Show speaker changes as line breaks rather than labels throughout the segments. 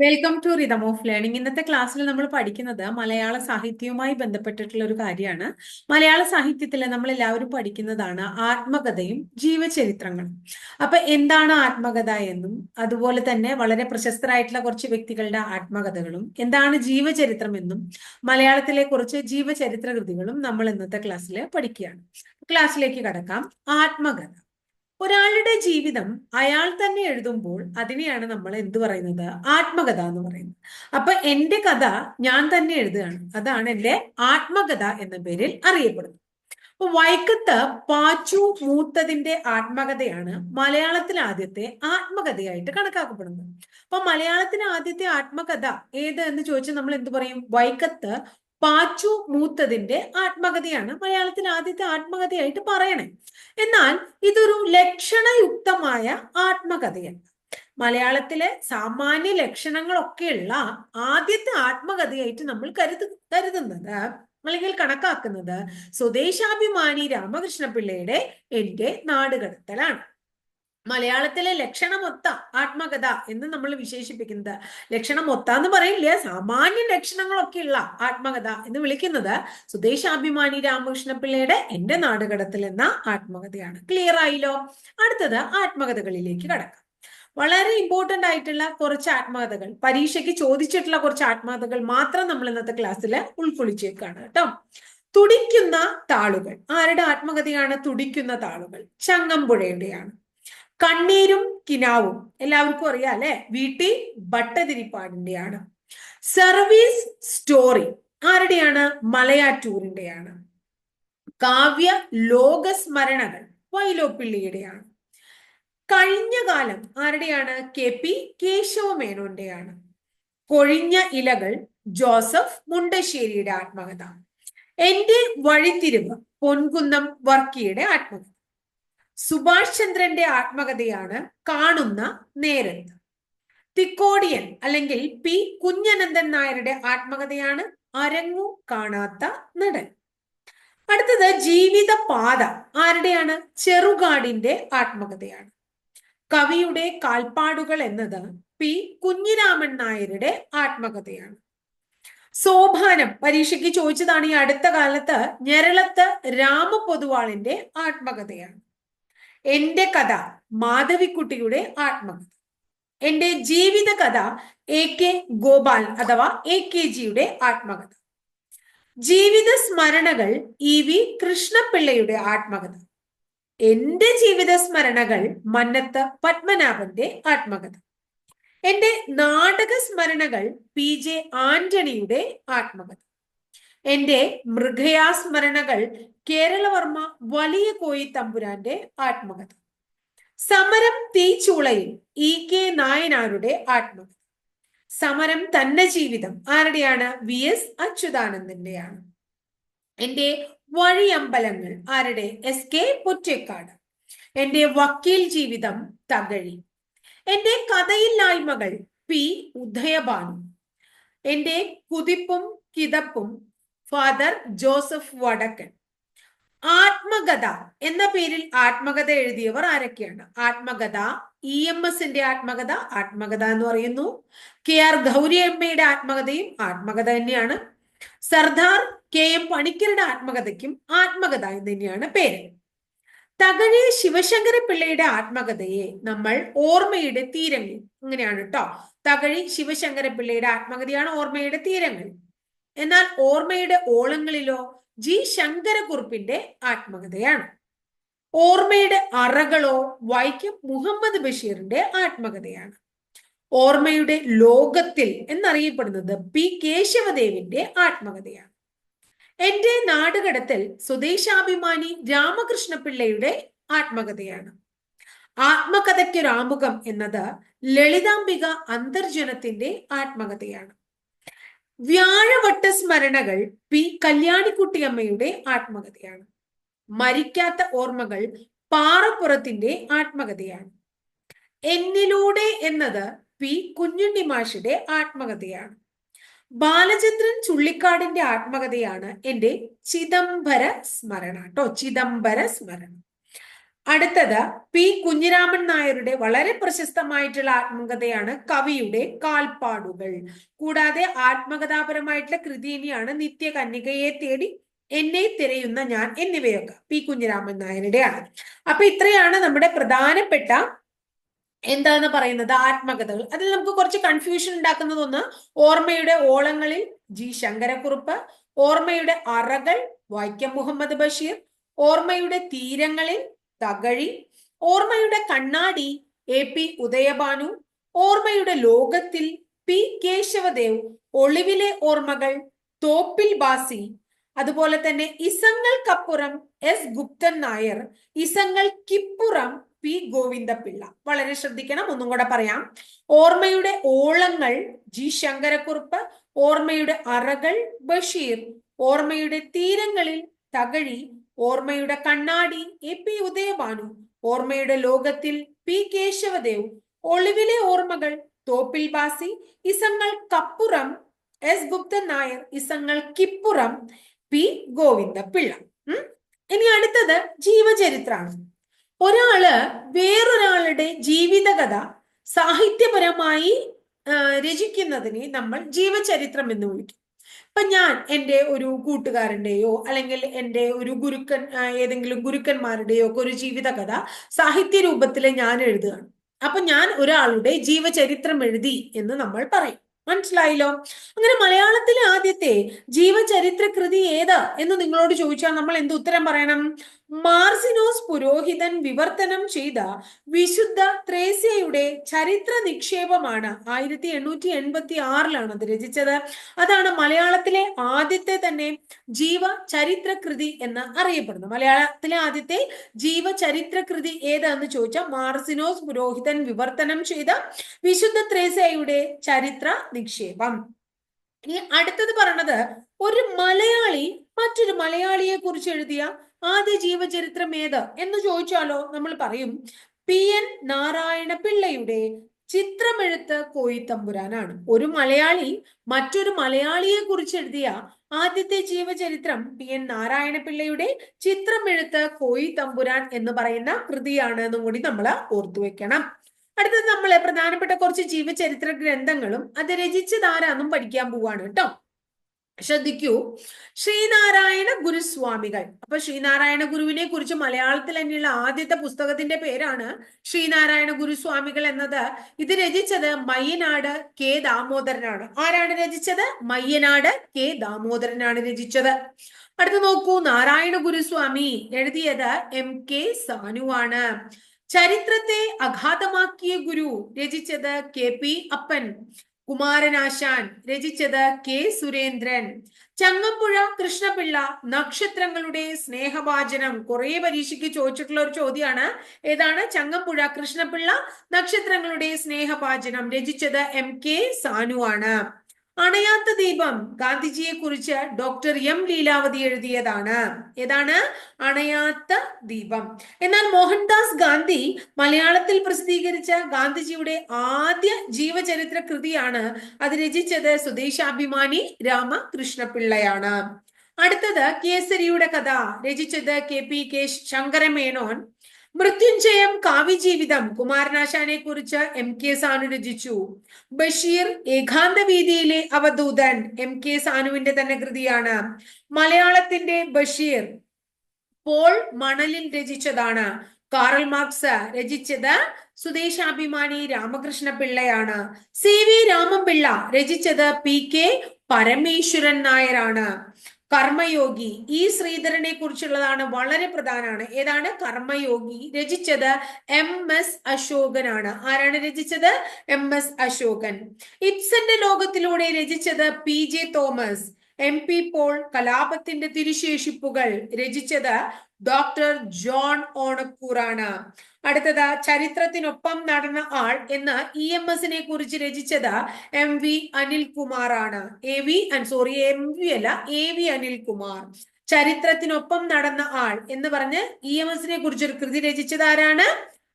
Welcome to rhythm of learning ഇന്നത്തെ ക്ലാസ്സിൽ നമ്മൾ പഠിക്കുന്നത് മലയാള സാഹിത്യവുമായി ബന്ധപ്പെട്ടിട്ടുള്ള ഒരു കാര്യമാണ്. മലയാള സാഹിത്യത്തിൽ നമ്മൾ എല്ലാവരും പഠിക്കുന്നതാണ് ആത്മകഥയും ജീവചരിത്രങ്ങളും. അപ്പൊ എന്താണ് ആത്മകഥ എന്നും അതുപോലെ തന്നെ വളരെ പ്രശസ്തരായിട്ടുള്ള കുറച്ച് വ്യക്തികളുടെ ആത്മകഥകളും എന്താണ് ജീവചരിത്രം എന്നും മലയാളത്തിലെ കുറച്ച് ജീവചരിത്ര കൃതികളും നമ്മൾ ഇന്നത്തെ ക്ലാസ്സിൽ പഠിക്കുകയാണ്. ക്ലാസ്സിലേക്ക് കടക്കാം. ആത്മകഥ. ഒരാളുടെ ജീവിതം അയാൾ തന്നെ എഴുതുമ്പോൾ അതിനെയാണ് നമ്മൾ എന്ത് പറയുന്നത്? ആത്മകഥ എന്ന് പറയുന്നത്. അപ്പൊ എന്റെ കഥ ഞാൻ തന്നെ എഴുതുകയാണ്. അതാണ് എന്റെ ആത്മകഥ എന്ന പേരിൽ അറിയപ്പെടുന്നത്. അപ്പൊ വൈക്കത്ത് പാച്ചു മൂത്തതിന്റെ ആത്മകഥയാണ് മലയാളത്തിൽ ആദ്യത്തെ ആത്മകഥയായിട്ട് കണക്കാക്കപ്പെടുന്നത്. അപ്പൊ മലയാളത്തിന് ആദ്യത്തെ ആത്മകഥ ഏത് എന്ന് ചോദിച്ചാൽ നമ്മൾ എന്ത് പറയും? വൈക്കത്ത് പാച്ചു മൂത്തതിന്റെ ആത്മകഥയാണ് മലയാളത്തിൽ ആദ്യത്തെ ആത്മകഥയായിട്ട് പറയണേ. എന്നാൽ ഇതൊരു ലക്ഷണയുക്തമായ ആത്മകഥയാണ്. മലയാളത്തിലെ സാമാന്യ ലക്ഷണങ്ങളൊക്കെയുള്ള ആദ്യത്തെ ആത്മകഥയായിട്ട് നമ്മൾ കരുതു കരുതുന്നത് അല്ലെങ്കിൽ കണക്കാക്കുന്നത് സ്വദേശാഭിമാനി രാമകൃഷ്ണ പിള്ളയുടെ എന്റെ നാടുകടത്തലാണ്. മലയാളത്തിലെ ലക്ഷണമൊത്ത ആത്മകഥ എന്ന് നമ്മൾ വിശേഷിപ്പിക്കുന്നത്. ലക്ഷണമൊത്ത എന്ന് പറയില്ല സാമാന്യ ലക്ഷണങ്ങളൊക്കെയുള്ള ആത്മകഥ എന്ന് വിളിക്കുന്നത് സുദേശാഭിമാനി രാമകൃഷ്ണപിള്ളയുടെ എന്റെ നാടുകടത്തിൽ എന്ന ആത്മകഥയാണ്. ക്ലിയർ ആയില്ലോ? അടുത്തത് ആത്മകഥകളിലേക്ക് കടക്കാം. വളരെ ഇമ്പോർട്ടന്റ് ആയിട്ടുള്ള കുറച്ച് ആത്മകഥകൾ പരീക്ഷയ്ക്ക് ചോദിച്ചിട്ടുള്ള കുറച്ച് ആത്മകഥകൾ മാത്രം നമ്മൾ ഇന്നത്തെ ക്ലാസ്സിൽ ഉൾക്കൊള്ളിച്ചേക്കാണ് കേട്ടോ. തുടിക്കുന്ന താളുകൾ. ആരുടെ ആത്മകഥയാണ്? തുടിക്കുന്ന താളുകൾ. ചങ്ങമ്പുഴയുടെയാണ്. കണ്ണീരും കിനാവും. എല്ലാവർക്കും അറിയാം അല്ലെ? വീട്ടി ഭട്ടതിരിപ്പാടിന്റെയാണ്. സർവീസ് സ്റ്റോറി ആരുടെയാണ്? മലയാറ്റൂരിന്റെയാണ്. കാവ്യ ലോകസ്മരണകൾ വൈലോപ്പിള്ളിയുടെയാണ്. കഴിഞ്ഞ കാലം ആരുടെയാണ്? കെ പി കേശവമേനോന്റെയാണ്. കൊഴിഞ്ഞ ഇലകൾ ജോസഫ് മുണ്ടശ്ശേരിയുടെ ആത്മകഥ. എന്റെ വഴിത്തിരിവ് പൊൻകുന്നം വർക്കിയുടെ ആത്മകഥ. സുഭാഷ് ചന്ദ്രന്റെ ആത്മകഥയാണ് കാണുന്ന നേരത്ത് തിക്കോടിയൻ അല്ലെങ്കിൽ പി കുഞ്ഞനന്ദൻ നായരുടെ ആത്മകഥയാണ് അരങ്ങു കാണാത്ത നടൻ. അടുത്തത് ജീവിത പാത ആരുടെയാണ്? ചെറുകാടിന്റെ ആത്മകഥയാണ്. കവിയുടെ കാൽപ്പാടുകൾ എന്നത് പി കുഞ്ഞിരാമൻ നായരുടെ ആത്മകഥയാണ്. സോപാനം പരീക്ഷയ്ക്ക് ചോദിച്ചതാണ് ഈ അടുത്ത കാലത്ത് ഞെരളത്ത് രാമപൊതുവാളിന്റെ ആത്മകഥയാണ്. എന്റെ കഥ മാധവിക്കുട്ടിയുടെ ആത്മകഥ എന്റെ ജീവിത കഥ എ കെ ഗോപാൽ അഥവാ എ കെ ജിയുടെ ആത്മകഥ. ജീവിത സ്മരണകൾ ഇ വി കൃഷ്ണപിള്ളയുടെ ആത്മകഥ. എന്റെ ജീവിത സ്മരണകൾ മന്നത്ത് പത്മനാഭന്റെ ആത്മകഥ. എന്റെ നാടക സ്മരണകൾ പി ജെ ആന്റണിയുടെ ആത്മകഥ. എന്റെ മൃഗയാസ്മരണകൾ കേരളവർമ്മ വലിയ കോയി തമ്പുരാന്റെ ആത്മകഥ. സമരം തീച്ചൂളയിൽ ഇ കെ നായനാരുടെ ആത്മകഥ. സമരം തന്നെ ജീവിതം ആരുടെയാണ്? വി എസ് അച്യുതാനന്ദന്റെയാണ്. എന്റെ വഴിയമ്പലങ്ങൾ ആരുടെ? S K Pottekkad. എന്റെ വക്കീൽ ജീവിതം തകഴി. എന്റെ കഥയില്ലായ്മകൾ പി ഉദയഭാനു. എന്റെ കുതിപ്പും കിതപ്പും ഫാദർ ജോസഫ് വടക്കൻ ആത്മകഥ എന്ന പേരിൽ ആത്മകഥ എഴുതിയവർ ആരൊക്കെയാണ്? ആത്മകഥ ഇ എം എസിന്റെ ആത്മകഥ ആത്മകഥ എന്ന് പറയുന്നു. കെ ആർ ഗൗരി അമ്മയുടെ ആത്മകഥയും ആത്മകഥ തന്നെയാണ്. സർദാർ കെ എം പണിക്കരുടെ ആത്മകഥയ്ക്കും ആത്മകഥ എന്ന് തന്നെയാണ് പേര്. തകഴി ശിവശങ്കര പിള്ളയുടെ ആത്മകഥയെ നമ്മൾ ഓർമ്മയുടെ തീരങ്ങൾ. അങ്ങനെയാണ് കേട്ടോ തകഴി ശിവശങ്കര പിള്ളയുടെ ആത്മകഥയാണ് ഓർമ്മയുടെ തീരങ്ങൾ. എന്നാൽ ഓർമ്മയുടെ ഓളങ്ങളിലോ ജി ശങ്കരക്കുറുപ്പിന്റെ ആത്മകഥയാണ്. ഓർമ്മയുടെ അറകളോ വൈക്കം മുഹമ്മദ് ബഷീറിന്റെ ആത്മകഥയാണ്. ഓർമ്മയുടെ ലോകത്തിൽ എന്നറിയപ്പെടുന്നത് പി കേശവദേവിന്റെ ആത്മകഥയാണ്. എന്റെ നാടുകടത്തിൽ സ്വദേശാഭിമാനി രാമകൃഷ്ണ പിള്ളയുടെ ആത്മകഥയാണ്. ആത്മകഥയ്ക്കൊരാമുഖം എന്നത് ലളിതാംബിക അന്തർജനത്തിന്റെ ആത്മകഥയാണ്. വ്യാഴവട്ട സ്മരണകൾ പി കല്യാണിക്കുട്ടിയമ്മയുടെ ആത്മകഥയാണ്. മരിക്കാത്ത ഓർമ്മകൾ പാറപ്പുറത്തിന്റെ ആത്മകഥയാണ്. എന്നിലൂടെ എന്നത് പി കുഞ്ഞുണ്ണി മാഷിന്റെ ആത്മകഥയാണ്. ബാലചന്ദ്രൻ ചുള്ളിക്കാടിന്റെ ആത്മകഥയാണ് എന്റെ ചിദംബര സ്മരണ കേട്ടോ. ചിദംബര സ്മരണ. അടുത്തത് പി കുഞ്ഞിരാമൻ നായരുടെ വളരെ പ്രശസ്തമായിട്ടുള്ള ആത്മകഥയാണ് കവിയുടെ കാൽപ്പാടുകൾ. കൂടാതെ ആത്മകഥാപരമായിട്ടുള്ള കൃതി ഇനിയാണ് നിത്യകന്യകയെ തേടി എന്നെ തിരയുന്ന ഞാൻ എന്നിവയൊക്കെ പി കുഞ്ഞിരാമൻ നായരുടെയാണ്. അപ്പൊ ഇത്രയാണ് നമ്മുടെ പ്രധാനപ്പെട്ട എന്താന്ന് പറയുന്നത് ആത്മകഥകൾ. അതിൽ നമുക്ക് കുറച്ച് കൺഫ്യൂഷൻ ഉണ്ടാക്കുന്നത് ഒന്ന് ഓർമ്മയുടെ ഓളങ്ങളിൽ ജി ശങ്കരക്കുറുപ്പ് ഓർമ്മയുടെ അറകൾ വൈക്കം മുഹമ്മദ് ബഷീർ ഓർമ്മയുടെ തീരങ്ങളിൽ തകഴി. ഓർമ്മയുടെ കണ്ണാടി എ പി ഉദയഭാനു. ഓർമ്മയുടെ ലോകത്തിൽ പി കേശവദേവ്. ഒളിവിലെ ഓർമ്മകൾ തോപ്പിൽ ബാസി. അതുപോലെ തന്നെ ഇസങ്ങൾക്കപ്പുറം എസ് ഗുപ്തൻ നായർ. ഇസങ്ങൾക്കിപ്പുറം പി ഗോവിന്ദപിള്ള. വളരെ ശ്രദ്ധിക്കണം ഒന്നും കൂടെ പറയാം. ഓർമ്മയുടെ ഓളങ്ങൾ ജി ശങ്കരക്കുറുപ്പ്. ഓർമ്മയുടെ അറകൾ ബഷീർ. ഓർമ്മയുടെ തീരങ്ങളിൽ തകഴി ഓർമ്മയുടെ കണ്ണാടി എ പി ഉദയഭാനു. ഓർമ്മയുടെ ലോകത്തിൽ പി കേശവദേവ്. ഒളിവിലെ ഓർമ്മകൾ തോപ്പിൽ ബാസി ഇസങ്ങൾ കപ്പുറം. എസ് ഗുപ്തൻ നായർ ഇസങ്ങൾ കിപ്പുറം. പി ഗോവിന്ദ പിള്ള ഇനി അടുത്തത് ജീവചരിത്രമാണ് ഒരാൾ വേറൊരാളുടെ ജീവിതകഥ സാഹിത്യപരമായി രചിക്കുന്നതിനെ നമ്മൾ ജീവചരിത്രം എന്ന് വിളിക്കും. ഇപ്പൊ ഞാൻ എന്റെ ഒരു കൂട്ടുകാരന്റെയോ അല്ലെങ്കിൽ എന്റെ ഒരു ഗുരുക്കൻ ഏതെങ്കിലും ഗുരുക്കന്മാരുടെയോ ഒക്കെ ഒരു ജീവിതകഥ സാഹിത്യ രൂപത്തിൽ ഞാൻ എഴുതുകയാണ്. അപ്പൊ ഞാൻ ഒരാളുടെ ജീവചരിത്രം എഴുതി എന്ന് നമ്മൾ പറയും. മനസ്സിലായല്ലോ? അങ്ങനെ മലയാളത്തിലെ ആദ്യത്തെ ജീവചരിത്ര കൃതി ഏതാ എന്ന് നിങ്ങളോട് ചോദിച്ചാൽ നമ്മൾ എന്ത് ഉത്തരം പറയണം? മാർസിനോസ് പുരോഹിതൻ വിവർത്തനം ചെയ്ത വിശുദ്ധ ത്രേസ്യയുടെ ചരിത്ര നിക്ഷേപമാണ് ആയിരത്തി എണ്ണൂറ്റി എൺപത്തി ആറിലാണ് അത് രചിച്ചത്. അതാണ് മലയാളത്തിലെ ആദ്യത്തെ തന്നെ ജീവ ചരിത്ര കൃതി എന്ന് അറിയപ്പെടുന്നത്. മലയാളത്തിലെ ആദ്യത്തെ ജീവചരിത്ര കൃതി ഏതാന്ന് ചോദിച്ചാൽ മാർസിനോസ് പുരോഹിതൻ വിവർത്തനം ചെയ്ത വിശുദ്ധ ത്രേസ്യയുടെ ചരിത്ര നിക്ഷേപം. ഇനി അടുത്തത് പറഞ്ഞത് ഒരു മലയാളി മറ്റൊരു മലയാളിയെ കുറിച്ച് എഴുതിയ ആദ്യ ജീവചരിത്രം ഏത്? എന്ന് ചോദിച്ചാലോ നമ്മൾ പറയും പി എൻ നാരായണ പിള്ളയുടെ ചിത്രമെഴുത്ത് കോയിത്തമ്പുരാനാണ് ഒരു മലയാളി മറ്റൊരു മലയാളിയെ കുറിച്ച് എഴുതിയ ആദ്യത്തെ ജീവചരിത്രം പി എൻ നാരായണ പിള്ളയുടെ ചിത്രമെഴുത്ത് കോയിത്തമ്പുരാൻ എന്ന് പറയുന്ന കൃതിയാണ് എന്നും കൂടി നമ്മൾ ഓർത്തു വെക്കണം. അടുത്തത് നമ്മൾ പ്രധാനപ്പെട്ട കുറച്ച് ജീവചരിത്ര ഗ്രന്ഥങ്ങളും അത് രചിച്ചതാരാന്നും പഠിക്കാൻ പോവാണ് കേട്ടോ. ശ്രദ്ധിക്കൂ. ശ്രീനാരായണ ഗുരുസ്വാമികൾ. അപ്പൊ ശ്രീനാരായണ ഗുരുവിനെ കുറിച്ച് മലയാളത്തിൽ തന്നെയുള്ള ആദ്യത്തെ പുസ്തകത്തിന്റെ പേരാണ് ശ്രീനാരായണ ഗുരുസ്വാമികൾ എന്നത്. ഇത് രചിച്ചത് മയ്യനാട് കെ ദാമോദരനാണ്. ആരാണ് രചിച്ചത്? മയ്യനാട് കെ ദാമോദരനാണ് രചിച്ചത്. അടുത്ത് നോക്കൂ. നാരായണ ഗുരുസ്വാമി എഴുതിയത് എം കെ സാനുവാണ്. ചരിത്രത്തെ അഗാധമാക്കിയ ഗുരു രചിച്ചത് കെ പി അപ്പൻ. കുമാരനാശാൻ രചിച്ചത് കെ സുരേന്ദ്രൻ. ചങ്ങമ്പുഴ കൃഷ്ണപിള്ള നക്ഷത്രങ്ങളുടെ സ്നേഹവാചനം. കുറെ പരീക്ഷയ്ക്ക് ചോദിച്ചിട്ടുള്ള ഒരു ചോദ്യമാണ്. ഏതാണ്? ചങ്ങമ്പുഴ കൃഷ്ണപിള്ള നക്ഷത്രങ്ങളുടെ സ്നേഹവാചനം. രചിച്ചത് എം കെ സാനു ആണ് അണയാത്ത ദീപം ഗാന്ധിജിയെ കുറിച്ച് ഡോക്ടർ എം ലീലാവതി എഴുതിയതാണ്. ഏതാണ്? അണയാത്ത ദീപം. എന്നാൽ മോഹൻദാസ് ഗാന്ധി മലയാളത്തിൽ പ്രസിദ്ധീകരിച്ച ഗാന്ധിജിയുടെ ആദ്യ ജീവചരിത്ര കൃതിയാണ് അത് രചിച്ചത് സ്വദേശാഭിമാനി രാമകൃഷ്ണപിള്ളയാണ്. അടുത്തത് കേസരിയുടെ കഥ രചിച്ചത് കെ പി കെ ശങ്കരമേനോൻ. മൃത്യുഞ്ജയം കാവ്യജീവിതം. കുമാരനാശാനെ കുറിച്ച് എം കെ സാനു രചിച്ചു. ബഷീർ ഏകാന്ത വീതിയിലെ അവധൂതൻ എം കെ സാനുവിന്റെ തന്നെ കൃതിയാണ്. മലയാളത്തിന്റെ ബഷീർ പോൾ മണലിൽ രചിച്ചതാണ്. കാറൽ മാർക്സ് രചിച്ചത് സുദേശാഭിമാനി രാമകൃഷ്ണ പിള്ളയാണ്. സി വി രാമപിള്ള രചിച്ചത് പി കെ പരമേശ്വരൻ നായരാണ്. കർമ്മയോഗി. ഈ ശ്രീധരനെ കുറിച്ചുള്ളതാണ് വളരെ പ്രധാനമാണ്. ഏതാണ്? കർമ്മയോഗി. രചിച്ചത് എം എസ് അശോകനാണ്. ആരാണ് രചിച്ചത്? M S Ashokan. ഇബ്സന്റെ ലോകത്തിലൂടെ രചിച്ചത് P J Thomas. M P Paul കലാപത്തിന്റെ തിരുശേഷിപ്പുകൾ രചിച്ചത് ഡോക്ടർ ജോൺ ഓണക്കൂറാണ് അടുത്തത് ചരിത്രത്തിനൊപ്പം നടന്ന ആൾ എന്ന് ഇ എം എസിനെ കുറിച്ച് രചിച്ചത് M V അനിൽകുമാറാണ്. A V sorry M V അല്ല എ വി അനിൽകുമാർ. ചരിത്രത്തിനൊപ്പം നടന്ന ആൾ എന്ന് പറഞ്ഞ് ഇ എം എസിനെ കുറിച്ച് ഒരു കൃതി രചിച്ചത് ആരാണ്?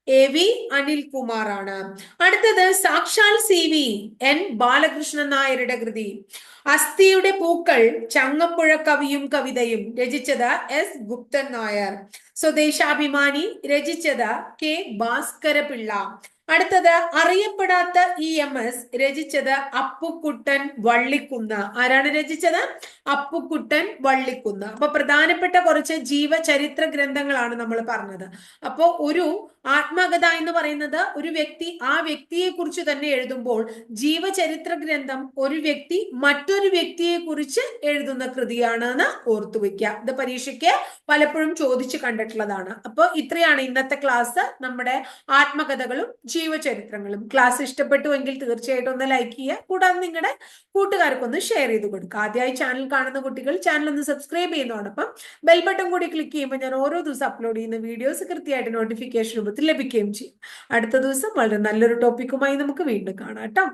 എ വി അനിൽകുമാർ ആണ് അടുത്തത് സാക്ഷാൽ സി വി എൻ ബാലകൃഷ്ണൻ നായരുടെ കൃതി. അസ്ഥിയുടെ പൂക്കൾ ചങ്ങമ്പുഴ കവിയും കവിതയും രചിച്ചത് എസ് ഗുപ്തൻ നായർ. സ്വദേശാഭിമാനി രചിച്ചത് കെ ഭാസ്കരപിള്ള. അടുത്തത് അറിയപ്പെടാത്ത ഇ എം എസ് രചിച്ചത് അപ്പുക്കുട്ടൻ വള്ളിക്കുന്ന്. ആരാണ് രചിച്ചത്? അപ്പുക്കുട്ടൻ വള്ളിക്കുന്ന്. അപ്പൊ പ്രധാനപ്പെട്ട കുറച്ച് ജീവചരിത്ര ഗ്രന്ഥങ്ങളാണ് നമ്മൾ പറഞ്ഞത്. അപ്പോ ഒരു ആത്മകഥ എന്ന് പറയുന്നത് ഒരു വ്യക്തി ആ വ്യക്തിയെ കുറിച്ച് തന്നെ എഴുതുമ്പോൾ ജീവചരിത്ര ഗ്രന്ഥം ഒരു വ്യക്തി മറ്റൊരു വ്യക്തിയെ കുറിച്ച് എഴുതുന്ന കൃതിയാണെന്ന് ഓർത്തു വെക്കുക. ഇത് പരീക്ഷയ്ക്ക് പലപ്പോഴും ചോദിച്ചു കണ്ടിട്ടുള്ളതാണ്. അപ്പോൾ ഇത്രയാണ് ഇന്നത്തെ ക്ലാസ്. നമ്മുടെ ആത്മകഥകളും ജീവചരിത്രങ്ങളും ക്ലാസ് ഇഷ്ടപ്പെട്ടുവെങ്കിൽ തീർച്ചയായിട്ടും ഒന്ന് ലൈക്ക് ചെയ്യുക. കൂടാതെ നിങ്ങളുടെ കൂട്ടുകാർക്കൊന്ന് ഷെയർ ചെയ്ത് കൊടുക്കുക. ആദ്യമായി ചാനൽ കാണുന്ന കുട്ടികൾ ചാനൽ ഒന്ന് സബ്സ്ക്രൈബ് ചെയ്യുന്നതോടൊപ്പം ബെൽ ബട്ടൺ കൂടി ക്ലിക്ക് ചെയ്യുമ്പോൾ ഞാൻ ഓരോ ദിവസം അപ്ലോഡ് ചെയ്യുന്ന വീഡിയോസ് കൃത്യമായിട്ട് നോട്ടിഫിക്കേഷൻ രൂപത്തിൽ ലഭിക്കുകയും ചെയ്യും. അടുത്ത ദിവസം വളരെ നല്ലൊരു ടോപ്പിക്കുമായി നമുക്ക് വീണ്ടും കാണാം കേട്ടോ.